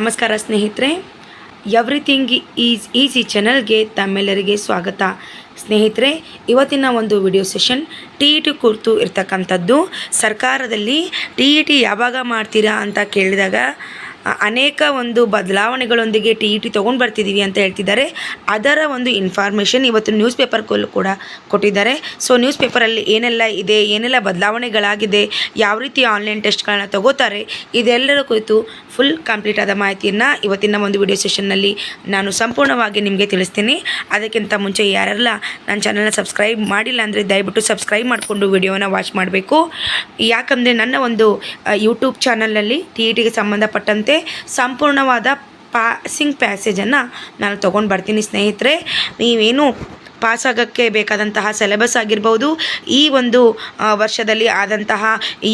ನಮಸ್ಕಾರ ಸ್ನೇಹಿತರೆ everything is easy ಚಾನಲ್ಗೆ ತಮ್ಮೆಲ್ಲರಿಗೆ ಸ್ವಾಗತ. ಸ್ನೇಹಿತರೆ, ಇವತ್ತಿನ ಒಂದು video session T E T ಕುರಿತು ಇರ್ತಕ್ಕಂಥದ್ದು. ಸರ್ಕಾರದಲ್ಲಿ ಟಿ ಇ ಟಿ ಯಾವಾಗ ಮಾಡ್ತೀರಾ ಅಂತ ಕೇಳಿದಾಗ ಅನೇಕ ಒಂದು ಬದಲಾವಣೆಗಳೊಂದಿಗೆ ಟಿ ಇ ಟಿ ತೊಗೊಂಡು ಬರ್ತಿದ್ದೀವಿ ಅಂತ ಹೇಳ್ತಿದ್ದಾರೆ. ಅದರ ಒಂದು ಇನ್ಫಾರ್ಮೇಷನ್ ಇವತ್ತು ನ್ಯೂಸ್ ಪೇಪರ್ ಕೂಡ ಕೊಟ್ಟಿದ್ದಾರೆ. ಸೊ ನ್ಯೂಸ್ ಪೇಪರಲ್ಲಿ ಏನೆಲ್ಲ ಇದೆ, ಏನೆಲ್ಲ ಬದಲಾವಣೆಗಳಾಗಿದೆ, ಯಾವ ರೀತಿ ಆನ್ಲೈನ್ ಟೆಸ್ಟ್ಗಳನ್ನ ತಗೋತಾರೆ, ಇದೆಲ್ಲರ ಕುರಿತು ಫುಲ್ ಕಂಪ್ಲೀಟ್ ಆದ ಮಾಹಿತಿಯನ್ನು ಇವತ್ತಿನ ಒಂದು ವಿಡಿಯೋ ಸೆಷನ್ನಲ್ಲಿ ನಾನು ಸಂಪೂರ್ಣವಾಗಿ ನಿಮಗೆ ತಿಳಿಸ್ತೀನಿ. ಅದಕ್ಕಿಂತ ಮುಂಚೆ ಯಾರೆಲ್ಲ ನನ್ನ ಚಾನಲ್ನ ಸಬ್ಸ್ಕ್ರೈಬ್ ಮಾಡಿಲ್ಲ ಅಂದರೆ ದಯವಿಟ್ಟು ಸಬ್ಸ್ಕ್ರೈಬ್ ಮಾಡಿಕೊಂಡು ವಿಡಿಯೋನ ವಾಚ್ ಮಾಡಬೇಕು. ಯಾಕಂದರೆ ನನ್ನ ಒಂದು ಯೂಟ್ಯೂಬ್ ಚಾನಲಲ್ಲಿ ಟಿ ಇ ಟಿಗೆ ಸಂಬಂಧಪಟ್ಟಂತೆ ಸಂಪೂರ್ಣವಾದ ಪಾಸಿಂಗ್ ಪ್ಯಾಸೇಜನ್ನು ನಾನು ತೊಗೊಂಡು ಬರ್ತೀನಿ ಸ್ನೇಹಿತರೆ. ನೀವೇನು ಪಾಸ್ ಆಗೋಕ್ಕೆ ಬೇಕಾದಂತಹ ಸಿಲೆಬಸ್ ಆಗಿರ್ಬೋದು, ಈ ಒಂದು ವರ್ಷದಲ್ಲಿ ಆದಂತಹ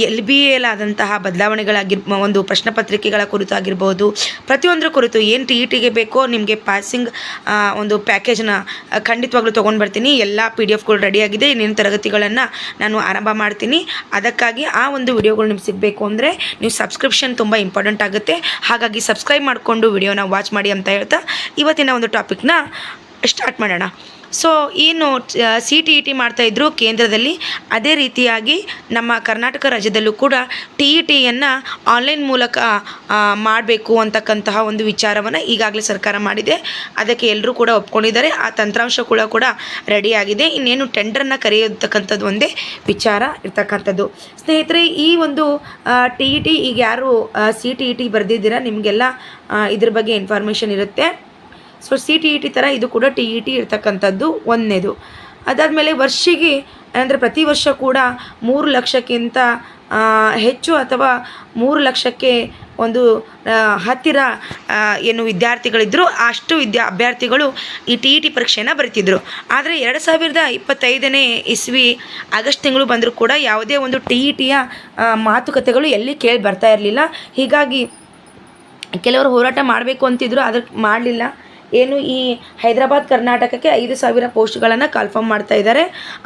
ಎಲ್ ಬಿ ಎಲ್ ಆದಂತಹ ಬದಲಾವಣೆಗಳಾಗಿರ್, ಒಂದು ಪ್ರಶ್ನೆ ಪತ್ರಿಕೆಗಳ ಕುರಿತು ಆಗಿರ್ಬೋದು, ಪ್ರತಿಯೊಂದರ ಕುರಿತು ಏನು ಟಿ ಇ ಟಿಗೆ ಬೇಕೋ ನಿಮಗೆ ಪಾಸಿಂಗ್ ಒಂದು ಪ್ಯಾಕೇಜ್ನ ಖಂಡಿತವಾಗ್ಲೂ ತೊಗೊಂಡು ಬರ್ತೀನಿ. ಎಲ್ಲ ಪಿ ಡಿ ಎಫ್ಗಳು ರೆಡಿಯಾಗಿದೆ ಇನ್ನೇನು ತರಗತಿಗಳನ್ನು ನಾನು ಆರಂಭ ಮಾಡ್ತೀನಿ. ಅದಕ್ಕಾಗಿ ಆ ಒಂದು ವಿಡಿಯೋಗಳು ನಿಮ್ಗೆ ಸಿಗಬೇಕು ಅಂದರೆ ನೀವು ಸಬ್ಸ್ಕ್ರಿಪ್ಷನ್ ತುಂಬ ಇಂಪಾರ್ಟೆಂಟ್ ಆಗುತ್ತೆ. ಹಾಗಾಗಿ ಸಬ್ಸ್ಕ್ರೈಬ್ ಮಾಡಿಕೊಂಡು ವಿಡಿಯೋನ ವಾಚ್ ಮಾಡಿ ಅಂತ ಹೇಳ್ತಾ ಇವತ್ತಿನ ಒಂದು ಟಾಪಿಕ್ನ ಸ್ಟಾರ್ಟ್ ಮಾಡೋಣ. ಸೊ ಏನು ಸಿ ಟಿ ಇ ಟಿ ಮಾಡ್ತಾಯಿದ್ರು ಕೇಂದ್ರದಲ್ಲಿ. ಅದೇ ರೀತಿಯಾಗಿ ನಮ್ಮ ಕರ್ನಾಟಕ ರಾಜ್ಯದಲ್ಲೂ ಕೂಡ ಟಿ ಇ ಟಿಯನ್ನು ಆನ್ಲೈನ್ ಮೂಲಕ ಮಾಡಬೇಕು ಅಂತಕ್ಕಂತಹ ಒಂದು ವಿಚಾರವನ್ನು ಈಗಾಗಲೇ ಸರ್ಕಾರ ಮಾಡಿದೆ. ಅದಕ್ಕೆ ಎಲ್ಲರೂ ಕೂಡ ಒಪ್ಕೊಂಡಿದ್ದಾರೆ. ಆ ತಂತ್ರಾಂಶ ಕೂಡ ಕೂಡ ರೆಡಿಯಾಗಿದೆ ಇನ್ನೇನು ಟೆಂಡರನ್ನು ಕರೆಯತಕ್ಕಂಥದ್ದು ಒಂದೇ ವಿಚಾರ ಇರ್ತಕ್ಕಂಥದ್ದು. ಸ್ನೇಹಿತರೆ, ಈ ಒಂದು ಟಿ ಇ ಟಿ ಈಗ ಯಾರು ಸಿ ಟಿ ಇ ಟಿ ಬರೆದಿದ್ದೀರಾ? ನಿಮಗೆಲ್ಲ ಇದ್ರ ಬಗ್ಗೆ ಇನ್ಫಾರ್ಮೇಷನ್ ಇರುತ್ತೆ. So C T E T ಥರ ಇದು ಕೂಡ ಟಿ ಇ ಟಿ ಇರ್ತಕ್ಕಂಥದ್ದು ಒಂದನೇದು ಅದಾದಮೇಲೆ ವರ್ಷಿಗೆ ಅಂದರೆ ಪ್ರತಿ ವರ್ಷ ಕೂಡ ಮೂರು ಲಕ್ಷಕ್ಕಿಂತ ಹೆಚ್ಚು ಅಥವಾ ಮೂರು ಲಕ್ಷಕ್ಕೆ ಒಂದು ಹತ್ತಿರ ಏನು ವಿದ್ಯಾರ್ಥಿಗಳಿದ್ದರು ಅಷ್ಟು ವಿದ್ಯಾ, ಅಭ್ಯರ್ಥಿಗಳು ಈ ಟಿ ಇ ಟಿ ಪರೀಕ್ಷೆಯನ್ನು ಬರೀತಿದ್ರು. ಆದರೆ ಎರಡು ಸಾವಿರದ ಇಪ್ಪತ್ತೈದನೇ ಇಸ್ವಿ ಆಗಸ್ಟ್ ತಿಂಗಳು ಬಂದರೂ ಕೂಡ ಯಾವುದೇ ಒಂದು ಟಿ ಇ ಟಿಯ ಮಾತುಕತೆಗಳು ಎಲ್ಲಿ ಕೇಳಿ ಬರ್ತಾ ಇರಲಿಲ್ಲ. ಹೀಗಾಗಿ ಕೆಲವರು ಹೋರಾಟ ಮಾಡಬೇಕು ಅಂತಿದ್ರು ಅದಕ್ಕೆ ಮಾಡಲಿಲ್ಲ. ಏನು ಈ ಹೈದರಾಬಾದ್ ಕರ್ನಾಟಕಕ್ಕೆ ಐದು ಸಾವಿರ ಪೋಸ್ಟ್ಗಳನ್ನು ಕನ್ಫರ್ಮ್ ಮಾಡ್ತಾ ಇದ್ದಾರೆ.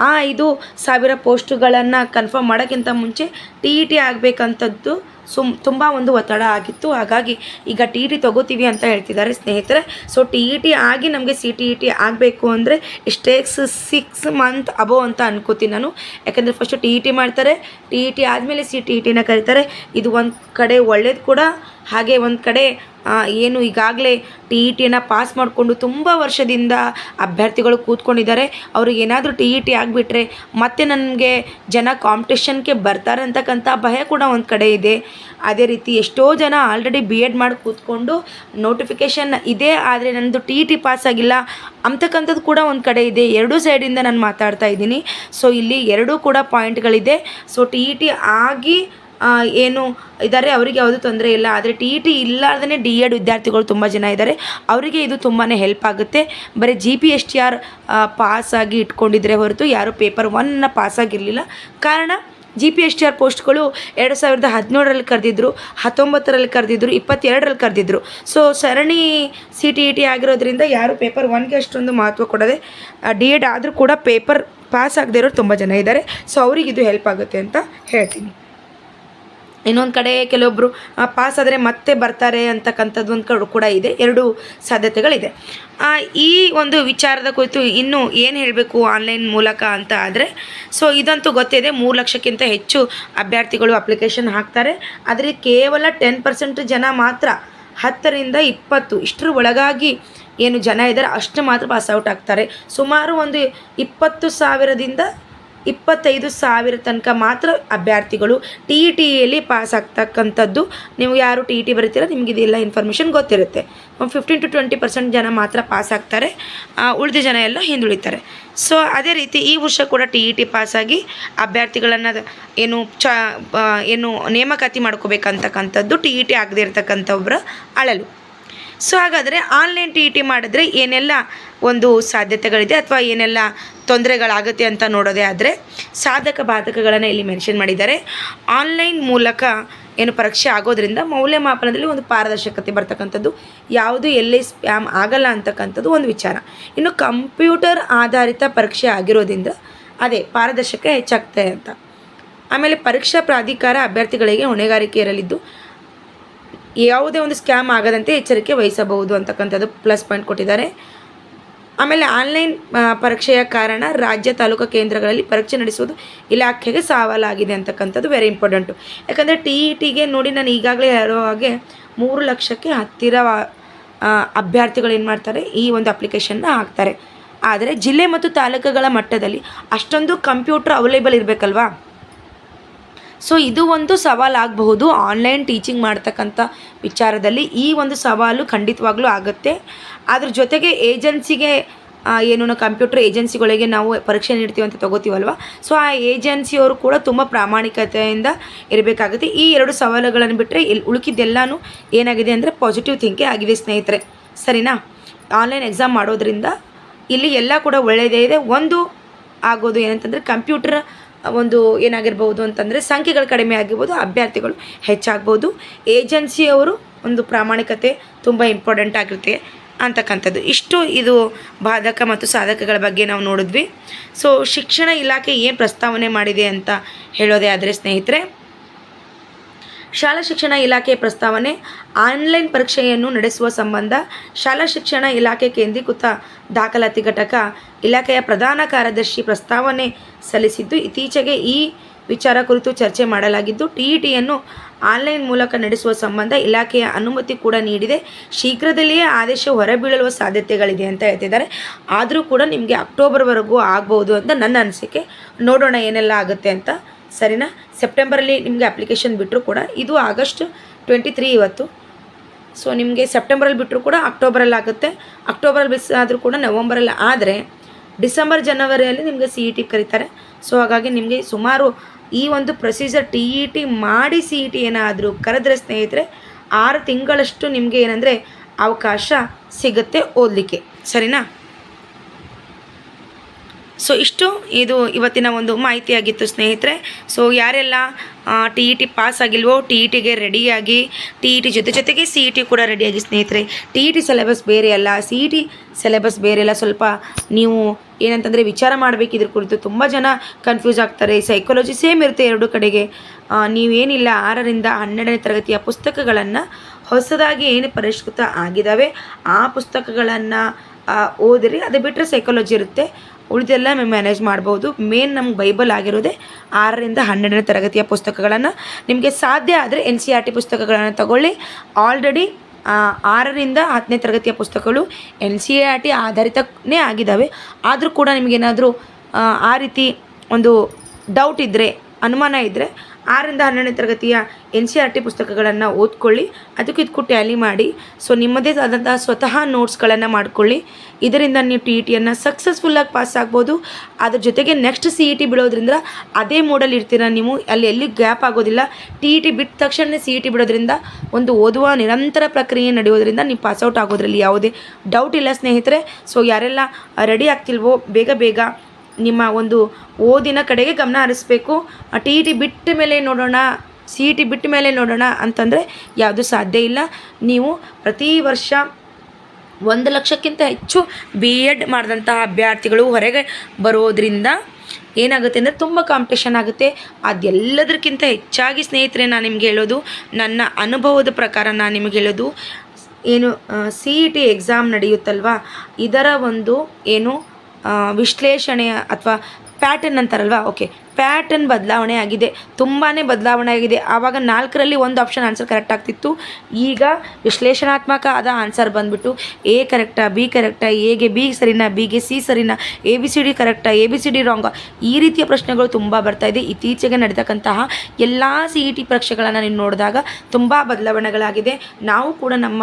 ಆ ಐದು ಸಾವಿರ ಪೋಸ್ಟ್ಗಳನ್ನು ಕನ್ಫರ್ಮ್ ಮಾಡೋಕ್ಕಿಂತ ಮುಂಚೆ ಟಿ ಇ ಟಿ ಆಗಬೇಕಂಥದ್ದು ಸುಮ್ ತುಂಬ ಒಂದು ಒತ್ತಡ ಆಗಿತ್ತು. ಹಾಗಾಗಿ ಈಗ ಟಿ ಇ ಟಿ ತೊಗೋತೀವಿ ಅಂತ ಹೇಳ್ತಿದ್ದಾರೆ ಸ್ನೇಹಿತರೆ. ಸೊ ಟಿ ಇ ಟಿ ಆಗಿ ನಮಗೆ ಸಿ ಟಿ ಇ ಟಿ ಆಗಬೇಕು ಅಂದರೆ ಇಷ್ಟೇಕ್ಸ್ ಸಿಕ್ಸ್ ಮಂತ್ ಅಬೋ ಅಂತ ಅನ್ಕೋತೀನಿ ನಾನು. ಯಾಕಂದರೆ ಫಸ್ಟು ಟಿ ಇ ಟಿ ಮಾಡ್ತಾರೆ, ಟಿ ಇ ಟಿ ಆದಮೇಲೆ ಸಿ ಟಿ ಇ ಟಿನ ಕರೀತಾರೆ. ಇದು ಒಂದು ಕಡೆ ಒಳ್ಳೇದು ಕೂಡ, ಹಾಗೆ ಒಂದು ಕಡೆ ಏನು ಈಗಾಗಲೇ ಟಿ ಇ ಟಿಯನ್ನು ಪಾಸ್ ಮಾಡಿಕೊಂಡು ತುಂಬ ವರ್ಷದಿಂದ ಅಭ್ಯರ್ಥಿಗಳು ಕೂತ್ಕೊಂಡಿದ್ದಾರೆ. ಅವ್ರಿಗೆ ಏನಾದರೂ ಟಿ ಇ ಟಿ ಆಗಿಬಿಟ್ರೆ ಮತ್ತೆ ನನಗೆ ಜನ ಕಾಂಪಿಟೇಷನ್ಗೆ ಬರ್ತಾರೆ ಅಂತಕ್ಕಂಥ ಭಯ ಕೂಡ ಒಂದು ಕಡೆ ಇದೆ. ಅದೇ ರೀತಿ ಎಷ್ಟೋ ಜನ ಆಲ್ರೆಡಿ ಬಿ ಎಡ್ ಮಾಡಿ ಕೂತ್ಕೊಂಡು ನೋಟಿಫಿಕೇಷನ್ ಇದೆ, ಆದರೆ ನನ್ನದು ಟಿ ಇ ಟಿ ಪಾಸ್ ಆಗಿಲ್ಲ ಅಂತಕ್ಕಂಥದ್ದು ಕೂಡ ಒಂದು ಕಡೆ ಇದೆ. ಎರಡೂ ಸೈಡಿಂದ ನಾನು ಮಾತಾಡ್ತಾ ಇದ್ದೀನಿ. ಸೊ ಇಲ್ಲಿ ಎರಡೂ ಕೂಡ ಪಾಯಿಂಟ್ಗಳಿದೆ ಸೊ ಟಿ ಇ ಟಿ ಆಗಿ ಏನು ಇದ್ದಾರೆ ಅವರಿಗೆ ಯಾವುದೂ ತೊಂದರೆ ಇಲ್ಲ. ಆದರೆ ಟಿ ಇ ಟಿ ಇಲ್ಲಾರ್ದೇ ಡಿ ಎಡ್ ವಿದ್ಯಾರ್ಥಿಗಳು ತುಂಬ ಜನ ಇದ್ದಾರೆ ಅವರಿಗೆ ಇದು ತುಂಬಾ ಹೆಲ್ಪ್ ಆಗುತ್ತೆ. ಬರೀ G P S T R ಪಾಸಾಗಿ ಇಟ್ಕೊಂಡಿದ್ರೆ ಹೊರತು ಯಾರು ಪೇಪರ್ ಒನ್ನ ಪಾಸಾಗಿರಲಿಲ್ಲ ಕಾರಣ G P S T R ಪೋಸ್ಟ್ಗಳು ಎರಡು ಸಾವಿರದ ಹದಿನೇಳರಲ್ಲಿ ಕರೆದಿದ್ರು, ಹತ್ತೊಂಬತ್ತರಲ್ಲಿ ಕರೆದಿದ್ರು, ಇಪ್ಪತ್ತೆರಡರಲ್ಲಿ ಕರೆದಿದ್ರು. ಸೊ ಸರಣಿ ಸಿ ಟಿ ಇ ಟಿ ಆಗಿರೋದ್ರಿಂದ ಯಾರು ಪೇಪರ್ ಒನ್ಗೆ ಅಷ್ಟೊಂದು ಮಹತ್ವ ಕೊಡದೆ ಡಿ ಎಡ್ ಆದರೂ ಕೂಡ ಪೇಪರ್ ಪಾಸ್ ಆಗದೆ ಇರೋರು ತುಂಬ ಜನ ಇದ್ದಾರೆ ಸೊ ಅವರಿಗೆ ಇದು ಹೆಲ್ಪ್ ಆಗುತ್ತೆ ಅಂತ ಹೇಳ್ತೀನಿ. ಇನ್ನೊಂದು ಕಡೆ ಕೆಲವೊಬ್ಬರು ಪಾಸ್ ಆದರೆ ಮತ್ತೆ ಬರ್ತಾರೆ ಅಂತಕ್ಕಂಥದ್ದು ಒಂದು ಕಡೆ ಕೂಡ ಇದೆ. ಎರಡು ಸಾಧ್ಯತೆಗಳಿದೆ. ಈ ಒಂದು ವಿಚಾರದ ಕುರಿತು ಇನ್ನೂ ಏನು ಹೇಳಬೇಕು ಆನ್ಲೈನ್ ಮೂಲಕ ಅಂತ ಆದರೆ, ಸೊ ಇದಂತೂ ಗೊತ್ತಿದೆ, ಮೂರು ಲಕ್ಷಕ್ಕಿಂತ ಹೆಚ್ಚು ಅಭ್ಯರ್ಥಿಗಳು ಅಪ್ಲಿಕೇಶನ್ ಹಾಕ್ತಾರೆ. ಆದರೆ ಕೇವಲ ಟೆನ್ ಪರ್ಸೆಂಟ್ ಜನ ಮಾತ್ರ, ಹತ್ತರಿಂದ ಇಪ್ಪತ್ತು, ಇಷ್ಟರ ಒಳಗಾಗಿ ಏನು ಜನ ಇದ್ದಾರೆ ಅಷ್ಟು ಮಾತ್ರ ಪಾಸ್ ಔಟ್ ಆಗ್ತಾರೆ. ಸುಮಾರು ಒಂದು ಇಪ್ಪತ್ತು ಸಾವಿರದಿಂದ ಇಪ್ಪತ್ತೈದು ಸಾವಿರ ತನಕ ಮಾತ್ರ ಅಭ್ಯರ್ಥಿಗಳು ಟಿ ಇ ಟಿಯಲ್ಲಿ ಪಾಸ್ ಆಗ್ತಕ್ಕಂಥದ್ದು. ನೀವು ಯಾರು ಟಿ ಇ ಟಿ ಬರೀತೀರ, ನಿಮ್ಗೆ ಇದೆಲ್ಲ ಇನ್ಫಾರ್ಮೇಷನ್ ಗೊತ್ತಿರುತ್ತೆ. ಒಂದು ಫಿಫ್ಟೀನ್ ಟು ಟ್ವೆಂಟಿ ಪರ್ಸೆಂಟ್ ಜನ ಮಾತ್ರ ಪಾಸ್ ಆಗ್ತಾರೆ. ಉಳಿದ ಜನ ಎಲ್ಲ ಹಿಂದುಳಿತಾರೆ. ಸೊ ಅದೇ ರೀತಿ ಈ ವರ್ಷ ಕೂಡ ಟಿ ಇ ಟಿ ಪಾಸಾಗಿ ಅಭ್ಯರ್ಥಿಗಳನ್ನು ಏನು ಚ ಏನು ನೇಮಕಾತಿ ಮಾಡ್ಕೋಬೇಕಂತಕ್ಕಂಥದ್ದು ಟಿ ಇ ಟಿ ಆಗದೇ ಇರತಕ್ಕಂಥವ್ರ ಅಳಲು. ಸೊ ಹಾಗಾದರೆ ಆನ್ಲೈನ್ ಟಿ ಇ ಟಿ ಮಾಡಿದ್ರೆ ಏನೆಲ್ಲ ಒಂದು ಸಾಧ್ಯತೆಗಳಿದೆ ಅಥವಾ ಏನೆಲ್ಲ ತೊಂದರೆಗಳಾಗುತ್ತೆ ಅಂತ ನೋಡೋದೇ ಆದರೆ ಸಾಧಕ ಬಾಧಕಗಳನ್ನು ಇಲ್ಲಿ ಮೆನ್ಷನ್ ಮಾಡಿದ್ದಾರೆ. ಆನ್ಲೈನ್ ಮೂಲಕ ಏನು ಪರೀಕ್ಷೆ ಆಗೋದ್ರಿಂದ ಮೌಲ್ಯಮಾಪನದಲ್ಲಿ ಒಂದು ಪಾರದರ್ಶಕತೆ ಬರ್ತಕ್ಕಂಥದ್ದು. ಯಾವುದು ಎಲ್ಲಿ ಸ್ಪ್ಯಾಮ್ ಆಗಲ್ಲ ಅಂತಕ್ಕಂಥದ್ದು ಒಂದು ವಿಚಾರ. ಇನ್ನು ಕಂಪ್ಯೂಟರ್ ಆಧಾರಿತ ಪರೀಕ್ಷೆ ಆಗಿರೋದ್ರಿಂದ ಅದೇ ಪಾರದರ್ಶಕ ಹೆಚ್ಚಾಗ್ತದೆ ಅಂತ. ಆಮೇಲೆ ಪರೀಕ್ಷಾ ಪ್ರಾಧಿಕಾರ ಅಭ್ಯರ್ಥಿಗಳಿಗೆ ಹೊಣೆಗಾರಿಕೆ ಇರಲಿದ್ದು ಯಾವುದೇ ಒಂದು ಸ್ಕ್ಯಾಮ್ ಆಗದಂತೆ ಎಚ್ಚರಿಕೆ ವಹಿಸಬಹುದು ಅಂತಕ್ಕಂಥದ್ದು ಪ್ಲಸ್ ಪಾಯಿಂಟ್ ಕೊಟ್ಟಿದ್ದಾರೆ. ಆಮೇಲೆ ಆನ್ಲೈನ್ ಪರೀಕ್ಷೆಯ ಕಾರಣ ರಾಜ್ಯ ತಾಲೂಕು ಕೇಂದ್ರಗಳಲ್ಲಿ ಪರೀಕ್ಷೆ ನಡೆಸುವುದು ಇಲಾಖೆಗೆ ಸವಾಲಾಗಿದೆ ಅಂತಕ್ಕಂಥದ್ದು ವೆರಿ ಇಂಪಾರ್ಟೆಂಟು ಯಾಕಂದರೆ ಟಿ ಇ ಟಿಗೆ ನೋಡಿ ನಾನು ಈಗಾಗಲೇ ಹೇಳೋ ಹಾಗೆ ಮೂರು ಲಕ್ಷಕ್ಕೆ ಹತ್ತಿರ ಅಭ್ಯರ್ಥಿಗಳು ಏನು ಮಾಡ್ತಾರೆ, ಈ ಒಂದು ಅಪ್ಲಿಕೇಶನ್ನ ಹಾಕ್ತಾರೆ. ಆದರೆ ಜಿಲ್ಲೆ ಮತ್ತು ತಾಲೂಕುಗಳ ಮಟ್ಟದಲ್ಲಿ ಅಷ್ಟೊಂದು ಕಂಪ್ಯೂಟರ್ ಅವೈಲೇಬಲ್ ಇರಬೇಕಲ್ವಾ? ಸೊ ಇದು ಒಂದು ಸವಾಲಾಗಬಹುದು ಆನ್ಲೈನ್ ಟೀಚಿಂಗ್ ಮಾಡ್ತಕ್ಕಂಥ ವಿಚಾರದಲ್ಲಿ ಈ ಒಂದು ಸವಾಲು ಖಂಡಿತವಾಗ್ಲೂ ಆಗುತ್ತೆ. ಅದ್ರ ಜೊತೆಗೆ ಏಜೆನ್ಸಿಗೆ ಏನು ಕಂಪ್ಯೂಟರ್ ಏಜೆನ್ಸಿಗಳಿಗೆ ನಾವು ಪರೀಕ್ಷೆ ನೀಡ್ತೀವಿ ಅಂತ ತೊಗೋತೀವಲ್ವ? ಸೊ ಆ ಏಜೆನ್ಸಿಯವರು ಕೂಡ ತುಂಬ ಪ್ರಾಮಾಣಿಕತೆಯಿಂದ ಇರಬೇಕಾಗುತ್ತೆ. ಈ ಎರಡು ಸವಾಲುಗಳನ್ನು ಬಿಟ್ಟರೆ ಇಲ್ಲಿ ಉಳುಕಿದ್ದೆಲ್ಲನೂ ಏನಾಗಿದೆ ಅಂದರೆ ಪಾಸಿಟಿವ್ ಥಿಂಕೇ ಆಗಿದೆ ಸ್ನೇಹಿತರೆ. ಸರಿನಾ? ಆನ್ಲೈನ್ ಎಕ್ಸಾಮ್ ಮಾಡೋದ್ರಿಂದ ಇಲ್ಲಿ ಎಲ್ಲ ಕೂಡ ಒಳ್ಳೆಯದೇ ಇದೆ. ಒಂದು ಆಗೋದು ಏನಂತಂದರೆ ಕಂಪ್ಯೂಟರ್ ಒಂದು ಏನಾಗಿರ್ಬೋದು ಅಂತಂದರೆ ಸಂಖ್ಯೆಗಳು ಕಡಿಮೆ ಆಗಿರ್ಬೋದು, ಅಭ್ಯರ್ಥಿಗಳು ಹೆಚ್ಚಾಗ್ಬೋದು. ಏಜೆನ್ಸಿಯವರು ಒಂದು ಪ್ರಾಮಾಣಿಕತೆ ತುಂಬ ಇಂಪಾರ್ಟೆಂಟ್ ಆಗಿರುತ್ತೆ ಅಂತಕ್ಕಂಥದ್ದು. ಇಷ್ಟು ಇದು ಬಾಧಕ ಮತ್ತು ಸಾಧಕಗಳ ಬಗ್ಗೆ ನಾವು ನೋಡಿದ್ವಿ. ಸೊ ಶಿಕ್ಷಣ ಇಲಾಖೆ ಏನು ಪ್ರಸ್ತಾವನೆ ಮಾಡಿದೆ ಅಂತ ಹೇಳೋದೇ ಆದರೆ ಸ್ನೇಹಿತರೆ, ಶಾಲಾ ಶಿಕ್ಷಣ ಇಲಾಖೆ ಪ್ರಸ್ತಾವನೆ ಆನ್ಲೈನ್ ಪರೀಕ್ಷೆಯನ್ನು ನಡೆಸುವ ಸಂಬಂಧ ಶಾಲಾ ಶಿಕ್ಷಣ ಇಲಾಖೆ ಕೇಂದ್ರೀಕೃತ ದಾಖಲಾತಿ ಘಟಕ ಇಲಾಖೆಯ ಪ್ರಧಾನ ಕಾರ್ಯದರ್ಶಿ ಪ್ರಸ್ತಾವನೆ ಸಲ್ಲಿಸಿದ್ದು, ಇತ್ತೀಚೆಗೆ ಈ ವಿಚಾರ ಕುರಿತು ಚರ್ಚೆ ಮಾಡಲಾಗಿದ್ದು ಟಿಇಟಿಯನ್ನು ಆನ್ಲೈನ್ ಮೂಲಕ ನಡೆಸುವ ಸಂಬಂಧ ಇಲಾಖೆಯ ಅನುಮತಿ ಕೂಡ ನೀಡಿದೆ. ಶೀಘ್ರದಲ್ಲಿಯೇ ಆದೇಶ ಹೊರಬೀಳುವ ಸಾಧ್ಯತೆಗಳಿದೆ ಅಂತ ಹೇಳ್ತಿದ್ದಾರೆ. ಆದರೂ ಕೂಡ ನಿಮಗೆ ಅಕ್ಟೋಬರ್ವರೆಗೂ ಆಗ್ಬೋದು ಅಂತ ನನ್ನ ಅನಿಸಿಕೆ. ನೋಡೋಣ ಏನೆಲ್ಲ ಆಗುತ್ತೆ ಅಂತ. ಸರಿನಾ? ಸೆಪ್ಟೆಂಬರಲ್ಲಿ ನಿಮಗೆ ಅಪ್ಲಿಕೇಶನ್ ಬಿಟ್ಟರು ಕೂಡ ಇದು ಆಗಸ್ಟ್ ಟ್ವೆಂಟಿ ತ್ರೀ ಇವತ್ತು. ಸೊ, ನಿಮಗೆ ಸೆಪ್ಟೆಂಬರಲ್ಲಿ ಬಿಟ್ಟರು ಕೂಡ ಅಕ್ಟೋಬರಲ್ಲಿ ಆಗುತ್ತೆ ಅಕ್ಟೋಬರಲ್ಲಿ ಬಿಸ್ ಆದರೂ ಕೂಡ ನವಂಬರಲ್ಲಿ ಆದರೆ ಡಿಸೆಂಬರ್ ಜನವರಿಯಲ್ಲಿ ನಿಮಗೆ ಸಿ ಇ ಟಿ ಕರೀತಾರೆ. ಸೊ ಹಾಗಾಗಿ ನಿಮಗೆ ಸುಮಾರು ಈ ಒಂದು ಪ್ರೊಸೀಜರ್ ಟಿ ಇ ಟಿ ಮಾಡಿ ಸಿ ಇ ಟಿ ಏನಾದರೂ ಕರೆದ್ರೆ ಸ್ನೇಹಿತರೆ, ಆರು ತಿಂಗಳಷ್ಟು ನಿಮಗೆ ಏನಂದರೆ ಅವಕಾಶ ಸಿಗುತ್ತೆ ಓದಲಿಕ್ಕೆ. ಸರಿನಾ? ಸೊ ಇಷ್ಟು ಇದು ಇವತ್ತಿನ ಒಂದು ಮಾಹಿತಿಯಾಗಿತ್ತು ಸ್ನೇಹಿತರೆ. ಸೊ ಯಾರೆಲ್ಲ ಟಿ ಇ ಟಿ ಪಾಸ್ ಆಗಿಲ್ವೋ ಟಿ ಇ ಟಿಗೆ ರೆಡಿಯಾಗಿ ಟಿ ಇ ಟಿ ಜೊತೆ ಜೊತೆಗೆ ಸಿ ಇ ಟಿ ಕೂಡ ರೆಡಿಯಾಗಿ ಸ್ನೇಹಿತರೆ. ಟಿ ಇ ಟಿ ಸಿಲೆಬಸ್ ಬೇರೆ ಅಲ್ಲ. ಸಿ ಇ ಟಿ ಸಿಲೆಬಸ್ ಬೇರೆ ಅಲ್ಲ. ಸ್ವಲ್ಪ ನೀವು ಏನಂತಂದರೆ ವಿಚಾರ ಮಾಡಬೇಕು ಇದ್ರ ಕುರಿತು ತುಂಬ ಜನ ಕನ್ಫ್ಯೂಸ್ ಆಗ್ತಾರೆ. ಸೈಕಾಲಜಿ ಸೇಮ್ ಇರುತ್ತೆ ಎರಡು ಕಡೆಗೆ. ನೀವೇನಿಲ್ಲ ಆರರಿಂದ ಹನ್ನೆರಡನೇ ತರಗತಿಯ ಪುಸ್ತಕಗಳನ್ನು ಹೊಸದಾಗಿ ಏನು ಪರಿಷ್ಕೃತ ಆಗಿದ್ದಾವೆ, ಆ ಪುಸ್ತಕಗಳನ್ನು ಓದಿರಿ, ಅದು ಬಿಟ್ಟರೆ ಸೈಕಾಲಜಿ ಇರುತ್ತೆ. ಉಳಿದೆಲ್ಲ ಮ್ಯಾನೇಜ್ ಮಾಡ್ಬೋದು. ಮೇನ್ ನಮ್ಗೆ ಬೈಬಲ್ ಆಗಿರೋದೇ ಆರರಿಂದ ಹನ್ನೆರಡನೇ ತರಗತಿಯ ಪುಸ್ತಕಗಳನ್ನು. ನಿಮಗೆ ಸಾಧ್ಯ ಆದರೆ ಎನ್ ಸಿ ಆರ್ ಟಿ ಪುಸ್ತಕಗಳನ್ನು ತಗೊಳ್ಳಿ. ಆಲ್ರೆಡಿ ಆರರಿಂದ ಹತ್ತನೇ ತರಗತಿಯ ಪುಸ್ತಕಗಳು ಎನ್ ಸಿ ಆರ್ ಟಿ ಆಧಾರಿತನೇ ಆಗಿದ್ದಾವೆ. ಆದರೂ ಕೂಡ ನಿಮಗೇನಾದರೂ, ಆ ರೀತಿ ಒಂದು ಡೌಟ್ ಇದ್ದರೆ ಅನುಮಾನ ಇದ್ದರೆ ಆರರಿಂದ ಹನ್ನೆರಡನೇ ತರಗತಿಯ ಎನ್ ಸಿ ಆರ್ ಟಿ ಪುಸ್ತಕಗಳನ್ನು ಓದ್ಕೊಳ್ಳಿ. ಅದಕ್ಕೂ ಇದಕ್ಕೂ ಟ್ಯಾಲಿ ಮಾಡಿ. ಸೊ ನಿಮ್ಮದೇ ಆದಂತಹ ಸ್ವತಃ ನೋಟ್ಸ್ಗಳನ್ನು ಮಾಡ್ಕೊಳ್ಳಿ. ಇದರಿಂದ ನೀವು ಟಿ ಇ ಟಿಯನ್ನು ಸಕ್ಸಸ್ಫುಲ್ಲಾಗಿ ಪಾಸ್ ಆಗ್ಬೋದು. ಅದ್ರ ಜೊತೆಗೆ ನೆಕ್ಸ್ಟ್ ಸಿ ಇ ಟಿ ಬಿಡೋದ್ರಿಂದ ಅದೇ ಮೋಡಲ್ಲಿ ಇರ್ತೀರ ನೀವು. ಅಲ್ಲಿ ಎಲ್ಲಿ ಗ್ಯಾಪ್ ಆಗೋದಿಲ್ಲ. ಟಿ ಇ ಟಿ ಬಿಟ್ಟ ತಕ್ಷಣ ಸಿ ಇ ಟಿ ಬಿಡೋದ್ರಿಂದ ಒಂದು ಓದುವ ನಿರಂತರ ಪ್ರಕ್ರಿಯೆ ನಡೆಯೋದ್ರಿಂದ ನೀವು ಪಾಸ್ಔಟ್ ಆಗೋದ್ರಲ್ಲಿ ಯಾವುದೇ ಡೌಟ್ ಇಲ್ಲ ಸ್ನೇಹಿತರೆ. ಸೊ ಯಾರೆಲ್ಲ ರೆಡಿ ಆಗ್ತಿಲ್ವೋ ಬೇಗ ಬೇಗ ನಿಮ್ಮ ಒಂದು ಓದಿನ ಕಡೆಗೆ ಗಮನ ಹರಿಸ್ಬೇಕು. ಟಿ ಇ ಟಿ ಬಿಟ್ಟ ಮೇಲೆ ನೋಡೋಣ ಸಿ ಇ ಟಿ ಬಿಟ್ಟ ಮೇಲೆ ನೋಡೋಣ ಅಂತಂದರೆ ಯಾವುದು ಸಾಧ್ಯ ಇಲ್ಲ. ನೀವು ಪ್ರತಿ ವರ್ಷ ಒಂದು ಲಕ್ಷಕ್ಕಿಂತ ಹೆಚ್ಚು ಬಿ ಎಡ್ ಮಾಡಿದಂತಹ ಅಭ್ಯರ್ಥಿಗಳು ಹೊರಗೆ ಬರೋದ್ರಿಂದ ಏನಾಗುತ್ತೆ ಅಂದರೆ ತುಂಬ ಕಾಂಪಿಟೇಷನ್ ಆಗುತ್ತೆ. ಅದೆಲ್ಲದಕ್ಕಿಂತ ಹೆಚ್ಚಾಗಿ ಸ್ನೇಹಿತರೆ ನಾನು ನಿಮ್ಗೆ ಹೇಳೋದು, ನನ್ನ ಅನುಭವದ ಪ್ರಕಾರ ನಾನು ನಿಮಗೆ ಹೇಳೋದು, ಏನು ಸಿ ಇ ಟಿ ಎಕ್ಸಾಮ್ ನಡೆಯುತ್ತಲ್ವಾ? ಇದರ ಒಂದು ಏನು ವಿಶ್ಲೇಷಣೆಯ ಅಥವಾ ಪ್ಯಾಟರ್ನ್ ಅಂತಾರಲ್ವ? ಓಕೆ ಪ್ಯಾಟರ್ನ್ ಬದಲಾವಣೆ ಆಗಿದೆ. ತುಂಬಾ ಬದಲಾವಣೆ ಆಗಿದೆ. ಆವಾಗ ನಾಲ್ಕರಲ್ಲಿ ಒಂದು ಆಪ್ಷನ್ ಆನ್ಸರ್ ಕರೆಕ್ಟ್ ಆಗ್ತಿತ್ತು. ಈಗ ವಿಶ್ಲೇಷಣಾತ್ಮಕ ಆದ ಆನ್ಸರ್ ಬಂದ್ಬಿಟ್ಟು ಎ ಕರೆಕ್ಟಾ ಬಿ ಕರೆಕ್ಟಾ ಎಗೆ ಬಿ ಸರಿನಾ ಬಿಗೆ ಸಿ ಸರಿನಾ ಎ ಬಿ ಸಿ ಡಿ ಕರೆಕ್ಟಾ ಎ ಬಿ ಸಿ ಡಿ ರಾಂಗ ಈ ರೀತಿಯ ಪ್ರಶ್ನೆಗಳು ತುಂಬ ಬರ್ತಾ ಇದೆ. ಇತ್ತೀಚೆಗೆ ನಡೆತಕ್ಕಂತಹ ಎಲ್ಲ ಸಿ ಇ ಟಿ ಪರೀಕ್ಷೆಗಳನ್ನು ನೀವು ನೋಡಿದಾಗ ತುಂಬ ಬದಲಾವಣೆಗಳಾಗಿದೆ. ನಾವು ಕೂಡ ನಮ್ಮ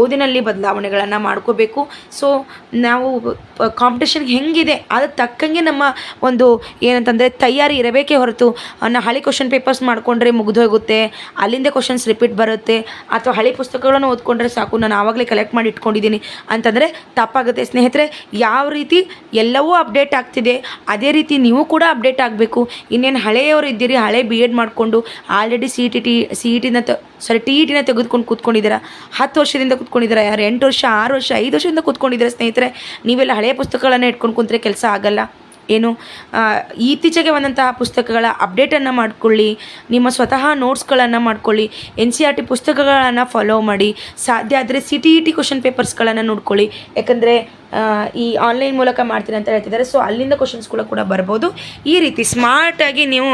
ಓದಿನಲ್ಲಿ ಬದಲಾವಣೆಗಳನ್ನು ಮಾಡ್ಕೋಬೇಕು. ಸೊ ನಾವು ಕಾಂಪಿಟೇಷನ್ ಹೆಂಗಿದೆ? ಅದಕ್ಕೆ ತಕ್ಕಂಗೆ ನಮ್ಮ ಒಂದು ಏನಂತಂದರೆ ತಯಾರಿ ಇರಬೇಕೇ ಹೊರತು ನಾ ಹಳೆ ಕ್ವಶನ್ ಪೇಪರ್ಸ್ ಮಾಡಿಕೊಂಡ್ರೆ ಮುಗಿದೋಗುತ್ತೆ ಅಲ್ಲಿಂದ ಕ್ವಶನ್ಸ್ ರಿಪೀಟ್ ಬರುತ್ತೆ, ಅಥವಾ ಹಳೆ ಪುಸ್ತಕಗಳನ್ನು ಓದ್ಕೊಂಡ್ರೆ ಸಾಕು, ನಾನು ಆವಾಗಲೇ ಕಲೆಕ್ಟ್ ಮಾಡಿ ಇಟ್ಕೊಂಡಿದ್ದೀನಿ ಅಂತಂದರೆ ತಪ್ಪಾಗುತ್ತೆ. ಸ್ನೇಹಿತರೆ, ಯಾವ ರೀತಿ ಎಲ್ಲವೂ ಅಪ್ಡೇಟ್ ಆಗ್ತಿದೆ, ಅದೇ ರೀತಿ ನೀವು ಕೂಡ ಅಪ್ಡೇಟ್ ಆಗಬೇಕು. ಇನ್ನೇನು ಹಳೆಯವರು ಇದ್ದೀರಿ, ಹಳೆ ಬಿ ಎಡ್ ಮಾಡಿಕೊಂಡು already C T T C E ಟಿನ ತ ಸಾರಿ ಟಿ ಇ ಟಿನ ತೆಗೆದುಕೊಂಡು ಕೂತ್ಕೊಂಡಿದ್ದೀರಾ? ಹತ್ತು ವರ್ಷದಿಂದ ಕೂತ್ಕೊಂಡಿದ್ದೀರಾ? ಯಾರು, ಎಂಟು ವರ್ಷ, ಆರು ವರ್ಷ, ಐದು ವರ್ಷದಿಂದ ಕೂತ್ಕೊಂಡಿದ್ದೀರಾ? ಸ್ನೇಹಿತರೆ, ನೀವೆಲ್ಲ ಹಳೆಯ ಪುಸ್ತಕಗಳನ್ನು ಇಟ್ಕೊಂಡು ಕುಂತ್ರೆ ಕೆಲಸ ಆಗಲ್ಲ. ಏನು ಇತ್ತೀಚೆಗೆ ಬಂದಂತಹ ಪುಸ್ತಕಗಳ ಅಪ್ಡೇಟನ್ನು ಮಾಡಿಕೊಳ್ಳಿ, ನಿಮ್ಮ ಸ್ವತಃ ನೋಟ್ಸ್ಗಳನ್ನು ಮಾಡ್ಕೊಳ್ಳಿ ಎನ್ ಸಿ ಆರ್ ಟಿ ಪುಸ್ತಕಗಳನ್ನು ಫಾಲೋ ಮಾಡಿ, ಸಾಧ್ಯ ಆದರೆ C T E T question ಪೇಪರ್ಸ್ಗಳನ್ನು ನೋಡ್ಕೊಳ್ಳಿ. ಯಾಕಂದರೆ ಈ ಆನ್ಲೈನ್ ಮೂಲಕ ಮಾಡ್ತೀನಿ ಅಂತ ಹೇಳ್ತಿದ್ದಾರೆ ಸೊ ಅಲ್ಲಿಂದ ಕ್ವಶನ್ಸ್ಗಳು ಕೂಡ ಬರ್ಬೋದು. ಈ ರೀತಿ ಸ್ಮಾರ್ಟಾಗಿ ನೀವು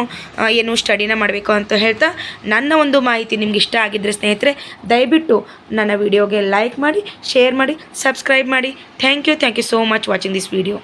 ಏನು ಸ್ಟಡಿನ ಮಾಡಬೇಕು ಅಂತ ಹೇಳ್ತಾ ನನ್ನ ಒಂದು ಮಾಹಿತಿ ನಿಮ್ಗೆ ಇಷ್ಟ ಆಗಿದ್ದರೆ ಸ್ನೇಹಿತರೆ, ದಯವಿಟ್ಟು ನನ್ನ ವಿಡಿಯೋಗೆ ಲೈಕ್ ಮಾಡಿ ಶೇರ್ ಮಾಡಿ ಸಬ್ಸ್ಕ್ರೈಬ್ ಮಾಡಿ. Thank you thank you so much watching this video